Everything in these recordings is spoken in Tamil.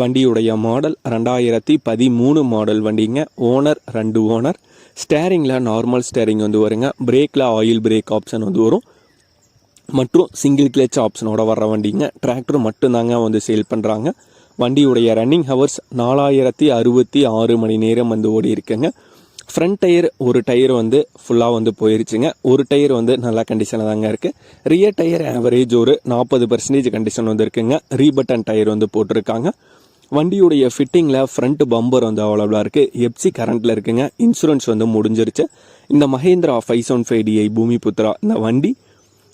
வண்டியுடைய மாடல் ரெண்டாயிரத்தி பதிமூணு மாடல் வண்டிங்க. ஓனர் ரெண்டு ஓனர் ஸ்டேரிங்கில் நார்மல் ஸ்டேரிங் வந்து வருங்க. பிரேக்கில் ஆயில் பிரேக் ஆப்ஷன் வந்து வரும். மற்றும் சிங்கிள் கிளச் ஆப்ஷனோட வர்ற வண்டிங்க. டிராக்டர் மட்டும்தாங்க வந்து சேல் பண்ணுறாங்க வண்டியுடைய ரன்னிங் ஹவர்ஸ் நாலாயிரத்தி அறுபத்தி ஆறு மணி நேரம் வந்து ஓடி இருக்குங்க. ஃப்ரண்ட் டயர் ஒரு டயர் வந்து ஃபுல்லாக வந்து போயிருச்சுங்க. ஒரு டயர் வந்து நல்ல கண்டிஷனில் தாங்க இருக்குது ரியர் டயர் ஆவரேஜ் ஒரு நாற்பது பர்சன்டேஜ் கண்டிஷன் வந்து இருக்குங்க. ரீபட்டன் டயர் வந்து போட்டிருக்காங்க. வண்டியுடைய ஃபிட்டிங்கில் ஃப்ரண்ட் பம்பர் வந்து அவைலபிளாக இருக்குது எப்சி கரண்ட்டில் இருக்குங்க. இன்சூரன்ஸ் வந்து முடிஞ்சிருச்சு. இந்த Mahindra five seven five D I Bhumi Putra இந்த வண்டி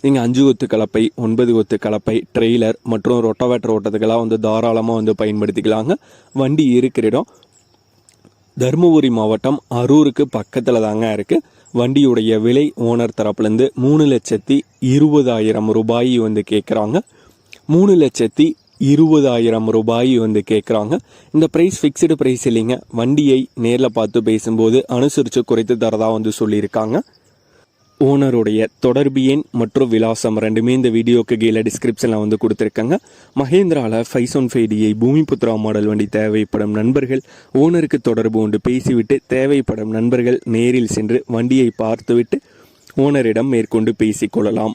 நீங்கள் அஞ்சு கொத்து கலப்பை ஒன்பது கொத்து கலப்பை ட்ரெய்லர் மற்றும் ரொட்டவேட்டர் ஓட்டத்துக்கெல்லாம் வந்து தாராளமாக வந்து பயன்படுத்திக்கலாங்க. வண்டி இருக்கிற இடம். தருமபுரி மாவட்டம் அரூருக்கு பக்கத்தில் தாங்க இருக்குது வண்டியுடைய விலை ஓனர் தரப்புலேருந்து மூணு லட்சத்தி இருபதாயிரம் ரூபாய் வந்து கேட்குறாங்க மூணு லட்சத்தி இருபதாயிரம் ரூபாய் வந்து கேட்குறாங்க இந்த ப்ரைஸ் ஃபிக்ஸ்டு ப்ரைஸ் இல்லைங்க. வண்டியை நேரில் பார்த்து பேசும்போது அனுசரித்து குறைத்து தரதாக வந்து சொல்லியிருக்காங்க. ஓனருடைய தொடர்பு எண் மற்றும் விலாசம் ரெண்டுமே இந்த வீடியோக்கு கீழே டிஸ்கிரிப்ஷனில் வந்து கொடுத்துருக்காங்க. மஹேந்திராவில் five one five D I Bhumiputra model வண்டி தேவைப்படும் நண்பர்கள் ஓனருக்கு தொடர்பு கொண்டு பேசிவிட்டு தேவைப்படும் நண்பர்கள் நேரில் சென்று வண்டியை பார்த்துவிட்டு ஓனரிடம் மேற்கொண்டு பேசிக்கொள்ளலாம்.